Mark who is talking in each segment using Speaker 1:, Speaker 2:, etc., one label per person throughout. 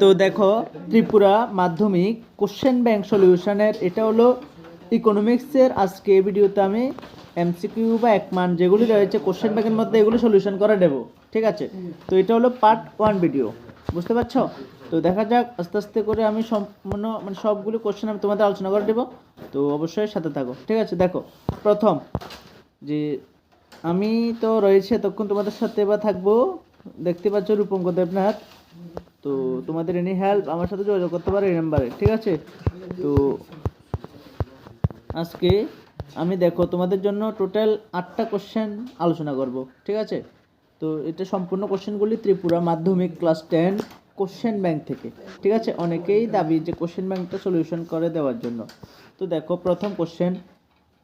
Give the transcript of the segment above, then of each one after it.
Speaker 1: তো দেখো, ত্রিপুরা মাধ্যমিক কোশ্চেন ব্যাংক সলিউশনের এটা হলো ইকোনমিক্সের আজকে ভিডিওতে আমি এমসিকিউ বা এক মান যেগুলি রয়েছে কোশ্চেন ব্যাংকের মধ্যে এগুলো সলিউশন করে দেব, ঠিক আছে? তো এটা হলো পার্ট ওয়ান ভিডিও বুঝতে পারছ? তো দেখা যাক, আস্তে আস্তে করে আমি সম্পূর্ণ মানে সবগুলো কোশ্চেন আমি তোমাদের আলোচনা করে দেবো। তো অবশ্যই সাথে থাকো, ঠিক আছে? দেখো, প্রথম, যে আমি তো রয়েছে তখন তোমাদের সাথে বা থাকব, দেখতে পাচ্ছ রূপঙ্ক দেবনাথ। তো তোমাদের এনি হেল্প আমার সাথে যোগাযোগ করতে পারো এই নাম্বারে ঠিক আছে? তো আজকে আমি দেখো, তোমাদের জন্য টোটাল আটটা কোশ্চেন আলোচনা করব, ঠিক আছে? তো এটা সম্পূর্ণ কোশ্চেনগুলি ত্রিপুরা মাধ্যমিক ক্লাস টেন কোশ্চেন ব্যাংক থেকে, ঠিক আছে? অনেকেই দাবি যে কোশ্চেন ব্যাংকটা সলিউশন করে দেওয়ার জন্য। তো দেখো, প্রথম কোশ্চেন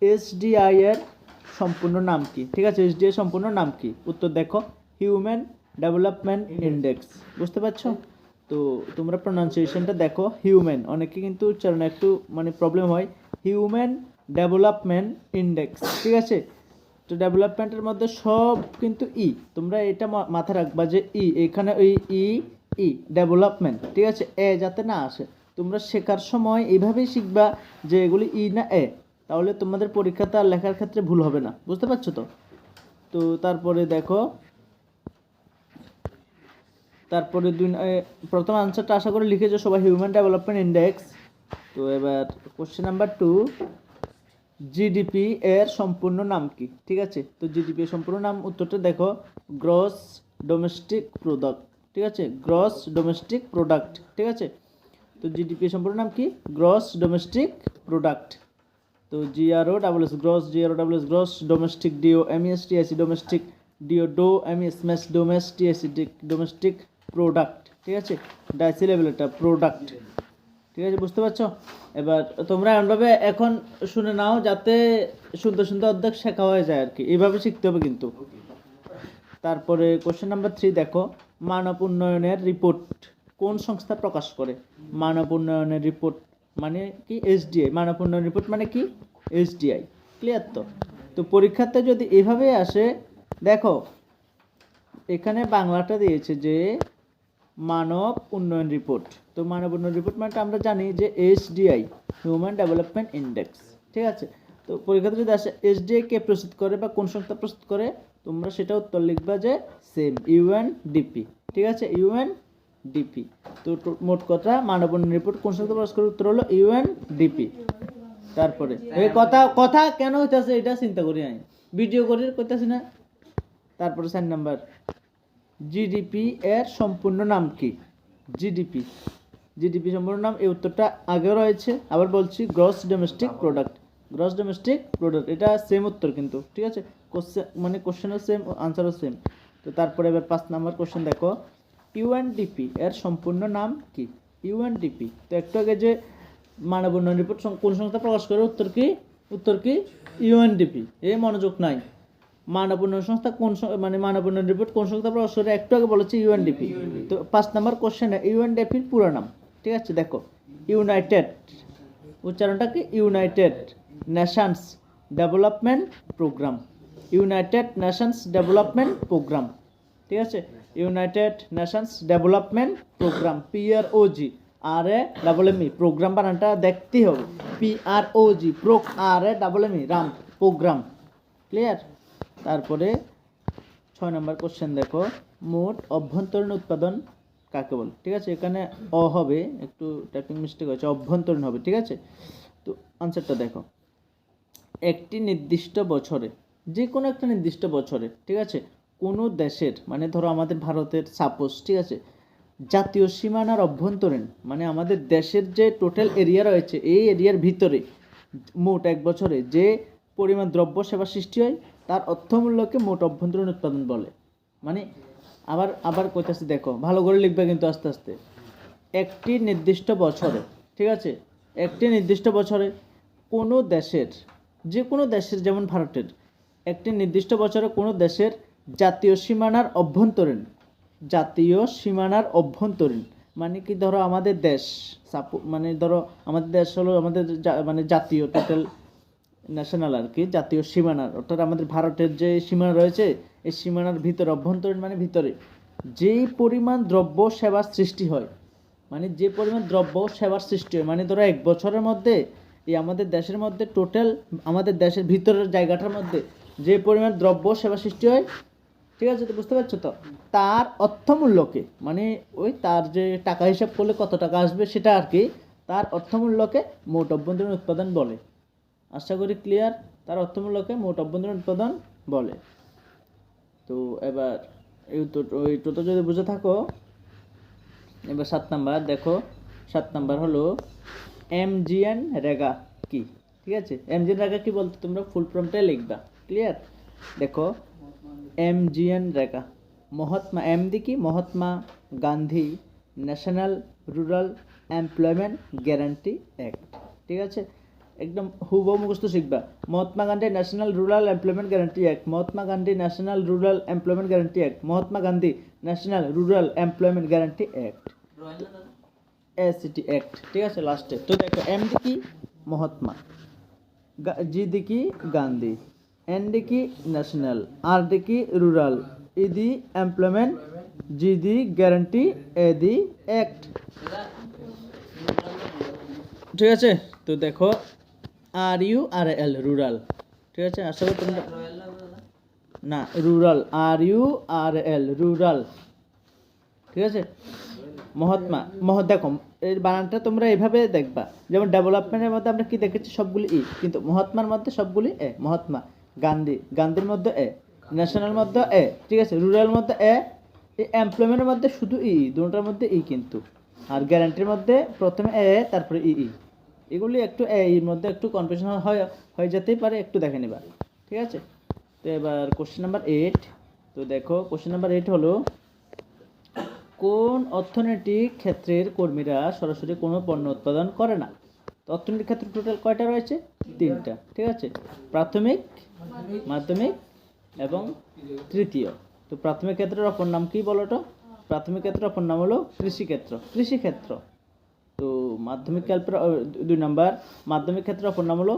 Speaker 1: এসডিআই এর সম্পূর্ণ নাম কি? ঠিক আছে এসডিআই সম্পূর্ণ নাম কি? উত্তর দেখো হিউম্যান ডেভেলপমেন্ট ইন্ডেক্স বুঝতে পারছ? তো তোমরা প্রনাউন্সিয়েশনটা দেখো হিউম্যান অনেকে কিন্তু উচ্চারণে একটু মানে প্রবলেম হয়। হিউম্যান ডেভেলপমেন্ট ইন্ডেক্স ঠিক আছে? তো ডেভেলপমেন্টের মধ্যে সব কিন্তু ই তোমরা এটা মাথায় রাখবা যে ই এখানে ওই ই ই ডেভেলপমেন্ট ঠিক আছে? এ যাতে না আসে। তোমরা শেখার সময় এইভাবেই শিখবা যে এগুলি ই না এ তাহলে তোমাদের পরীক্ষাতে আর লেখার ক্ষেত্রে ভুল হবে না, বুঝতে পারছ তো? তো তারপরে দেখো তারপরে দুই প্রথম আনসারটা আশা করি লিখেছো সবাই হিউম্যান ডেভেলপমেন্ট ইন্ডেক্স তো এবার কোশ্চেন নাম্বার টু জিডিপি এর সম্পূর্ণ নাম কি? ঠিক আছে? তো জিডিপি এর সম্পূর্ণ নাম, উত্তরটা দেখো গ্রস ডোমেস্টিক প্রোডাক্ট ঠিক আছে? গ্রস ডোমেস্টিক প্রোডাক্ট ঠিক আছে? তো জিডিপি সম্পূর্ণ নাম কি? গ্রস ডোমেস্টিক প্রোডাক্ট তো G R O double S gross G R O double S gross domestic D O M S T A C domestic D O do M M S mess domes T A C domestic product ঠিক আছে? Dicey level এটা product ঠিক আছে? বুঝতে পারছ? এবার তোমরা এমনভাবে এখন শুনে নাও যাতে শুনতে শুনতে অর্ধেক শেখা হয়ে যায় আর কি। এইভাবে শিখতে হবে কিন্তু। তারপরে কোশ্চেন নাম্বার থ্রি দেখো, মানব উন্নয়নের রিপোর্ট কোন সংস্থা প্রকাশ করে? মানব উন্নয়নের রিপোর্ট মানে কি? এসডিআই মানব উন্নয়ন রিপোর্ট মানে কি? এসডিআই ক্লিয়ার তো? তো পরীক্ষাতে যদি এভাবে আসে, দেখো, এখানে বাংলাটা দিয়েছে যে মানব উন্নয়ন রিপোর্ট। তো মানব উন্নয়ন রিপোর্ট মানে আমরা জানি যে এসডিআই হিউম্যান ডেভেলপমেন্ট ইন্ডেক্স ঠিক আছে? তো পরীক্ষাতে যদি আসে এসডিআই কে প্রস্তুত করে বা কোন সংস্থা প্রস্তুত করে তোমরা সেটা উত্তর লিখবা যে সেম ইউএনডিপি ঠিক আছে? ইউএনডিপি তো মোট কথা মানব উন্নয়ন রিপোর্ট কোন সংস্থা প্রকাশ করে উত্তর হলো ইউএনডিপি তারপরে এই কথা কথা কেন হইতেছে এটা চিন্তা করি আমি। ভিডিও করি কইতাছি না। তারপরে চার নাম্বার। জিডিপি এর সম্পূর্ণ নাম কি? জিডিপি জিডিপি সম্পূর্ণ নাম, এই উত্তরটা আগে রয়েছে, আবার বলছি gross domestic product gross domestic product এটা সেম উত্তর কিন্তু, ঠিক আছে? কোশ্চেন মানে কোশ্চেনও সেম আনসারও সেম তো তারপরে এবার পাঁচ নাম্বার কোশ্চেন দেখো। ইউএনডিপি এর সম্পূর্ণ নাম কি? ইউএনডিপি তো একটু আগে যে মানব উন্নয়ন রিপোর্ট কোন সংস্থা প্রকাশ করে, উত্তর কি? উত্তর কি? ইউএনডিপি এ মনোযোগ নাই। মানব উন্নয়ন সংস্থা কোন মানে মানব উন্নয়ন রিপোর্ট কোন সংস্থা করে? একটু আগে বলেছি ইউএনডিপি তো পাঁচ নাম্বার কোশ্চেনে ইউএনডিপির পুরো নাম। ঠিক আছে দেখো। ইউনাইটেড উচ্চারণটা কি? United nations development programme united nations development programme ঠিক আছে? United nations development programme P R O G R A double M E programme বানানটা দেখতেই হবে। P R O G pro R A double M E ram programme clear তারপরে ছয় নম্বর question দেখো। মোট অভ্যন্তরীণ উৎপাদন কাকে বলে? ঠিক আছে, এখানে অ হবে, একটু টাইপিং মিস্টেক হয়েছে, অভ্যন্তরীণ হবে, ঠিক আছে? তো আনসারটা দেখো। একটি নির্দিষ্ট বছরে যে কোনো একটা নির্দিষ্ট বছরে, ঠিক আছে, কোনো দেশের মানে ধরো আমাদের ভারতের সাপোজ ঠিক আছে, জাতীয় সীমানার অভ্যন্তরীণ মানে আমাদের দেশের যে টোটাল এরিয়া রয়েছে, এই এরিয়ার ভিতরে, মোট এক বছরে যে পরিমাণ দ্রব্য সেবা সৃষ্টি হয় তার অর্থমূল্যকে মোট অভ্যন্তরীণ উৎপাদন বলে। মানে আবার আবার কইতাছি, দেখো, ভালো করে লিখবে কিন্তু আস্তে আস্তে। একটি নির্দিষ্ট বছরে, ঠিক আছে? একটি নির্দিষ্ট বছরে কোনো দেশের, যে কোনো দেশের, যেমন ভারতের, একটি নির্দিষ্ট বছরে কোনো দেশের জাতীয় সীমানার অভ্যন্তরীণ, জাতীয় সীমানার অভ্যন্তরীণ মানে কি ধরো আমাদের দেশ, সাপো মানে ধরো আমাদের দেশ হলো আমাদের মানে জাতীয় টোটাল ন্যাশনাল আর কি, জাতীয় সীমানার। অর্থাৎ আমাদের ভারতের যে সীমানা রয়েছে, এই সীমানার ভিতরে, অভ্যন্তরীণ মানে ভিতরে, যেই পরিমাণ দ্রব্য সেবার সৃষ্টি হয় মানে যে পরিমাণ দ্রব্য সেবার সৃষ্টি হয় মানে ধরো এক বছরের মধ্যে এই আমাদের দেশের মধ্যে টোটাল আমাদের দেশের ভিতরের জায়গাটার মধ্যে যে পরিমাণ দ্রব্য সেবা সৃষ্টি হয়, ঠিক আছে তো বুঝতে পারছ তো? তার অর্থমূল্যকে মানে ওই তার যে টাকা হিসাব করলে কত টাকা আসবে সেটা আর কি, তার অর্থমূল্যকে মোট অভ্যন্তরীণ উৎপাদন বলে। আশা করি ক্লিয়ার তার অর্থমূল্যকে মোট অভ্যন্তরীণ উৎপাদন বলে। তো এবার এই ওই টোটো যদি বুঝে থাকো, এবার সাত নাম্বার, দেখো, সাত নাম্বার হলো এমজিএন রেগা কি? ঠিক আছে? এমজিএন রেগা কি বলতে তোমরা? ফুল ফর্মটাই লিখবা ক্লিয়ার দেখো এমজিএন রেগা, মহাত্মা এম দি কি? Mahatma Gandhi national rural employment guarantee act ঠিক আছে? একদম হুবহু মুখস্থ শিখবা Mahatma Gandhi national rural employment guarantee act Mahatma Gandhi national rural employment guarantee act Mahatma Gandhi national rural employment guarantee act A C T act ঠিক আছে লাস্টে তো দেখো এম দি কি মহাত্মা জি দি কি গান্ধী এন ডি কি ন্যাশনাল আর ডি কি রুরাল ই দি এমপ্লয়মেন্ট জি দি গ্যারান্টি এ দি অ্যাক্ট ঠিক আছে, তো দেখো আর ইউ আর এল, রুরাল। ঠিক আছে? আশা করি তোমরা না, rural. R U R L, rural. ঠিক আছে? মহাত্মা মহ দেখো এর বানানটা তোমরা এভাবে দেখবা। যেমন ডেভেলপমেন্টের মধ্যে আমরা কি দেখেছি? সবগুলি ই। কিন্তু মহাত্মার মধ্যে সবগুলি এ, মহাত্মা। গান্ধী, গান্ধীর মধ্যে এ, ন্যাশনাল মধ্যে এ, ঠিক আছে? রুরাল মধ্যে এ, এই এমপ্লয়মেন্টের মধ্যে শুধু ই, দুটার মধ্যে ই কিন্তু। আর গ্যারান্টির মধ্যে প্রথমে এ, তারপরে ই ই। এগুলি একটু এর মধ্যে একটু কনফিউশন হয়, হয়ে যেতেই পারে, একটু দেখে নিবা। ঠিক আছে? তো এবার কোশ্চেন নাম্বার এইট তো দেখো কোশ্চেন নাম্বার এইট হলো, কোন অর্থনৈতিক ক্ষেত্রের কর্মীরা সরাসরি কোনো পণ্য উৎপাদন করে না? তো অর্থনৈতিক ক্ষেত্রে টোটাল কয়টা রয়েছে? তিনটা। ঠিক আছে? প্রাথমিক, মাধ্যমিক এবং তৃতীয়। তো প্রাথমিক ক্ষেত্রের অপর নাম কি বলো তো? প্রাথমিক ক্ষেত্রের অপর নাম হলো কৃষিক্ষেত্র। কৃষিক্ষেত্র। তো মাধ্যমিক ক্ষেত্র দুই নাম্বার। মাধ্যমিক ক্ষেত্রের অপর নাম হলো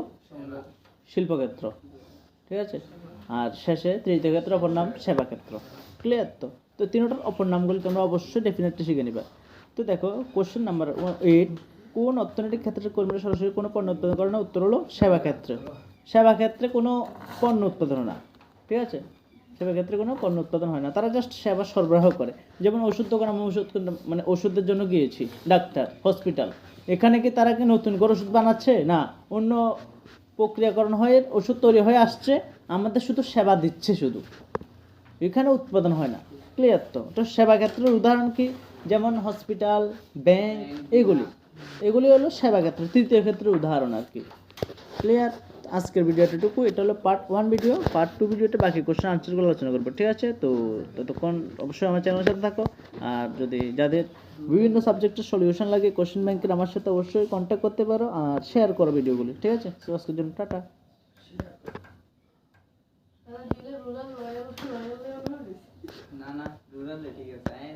Speaker 1: শিল্পক্ষেত্র। ঠিক আছে? আর শেষে তৃতীয় ক্ষেত্র অপর নাম সেবা ক্ষেত্র ক্লিয়ার তো? তো তিনটার অপর নামগুলি তোমরা অবশ্যই ডেফিনেটলি শিখে নিবা। তো দেখো কোশ্চেন নাম্বার এইট কোন অর্থনৈতিক ক্ষেত্রে কর্মীরা সরাসরি কোনো পণ্য উৎপাদন করে না? উত্তর হলো সেবা ক্ষেত্রে সেবা ক্ষেত্রে কোনো পণ্য উৎপাদন না। ঠিক আছে? সেবা ক্ষেত্রে কোনো পণ্য উৎপাদন হয় না। তারা জাস্ট সেবা সরবরাহ করে। যেমন ওষুধ দোকান, আমি ওষুধ মানে ওষুধের জন্য গিয়েছি, ডাক্তার হসপিটাল এখানে কি তারা কি নতুন করে ওষুধ বানাচ্ছে? না। অন্য প্রক্রিয়াকরণ হয়ে, ওষুধ তৈরি হয়ে আসছে, আমাদের শুধু সেবা দিচ্ছে শুধু। এখানে উৎপাদন হয় না। ক্লিয়ার তো? তো সেবা ক্ষেত্রের উদাহরণ কি? যেমন হসপিটাল ব্যাংক এগুলি। এগুলি হলো সেবা ক্ষেত্র তৃতীয় ক্ষেত্রের উদাহরণ আর কি। ক্লিয়ার আজকের ভিডিওটুকু এটা হলো part one video part two ভিডিওতে বাকি কোশ্চেন আনসারগুলো আলোচনা করব, ঠিক আছে? তো ততক্ষণ অবশ্যই আমার চ্যানেলের সাথে থাকো। আর যদি যাদের বিভিন্ন সাবজেক্টের সলিউশন লাগে কোশ্চেন ব্যাংকের আমার সাথে অবশ্যই কন্ট্যাক্ট করতে পারো আর শেয়ার করো ভিডিওগুলি ঠিক আছে? তো আজকের জন্য টাটা।
Speaker 2: না না ঠিক আছে। হ্যাঁ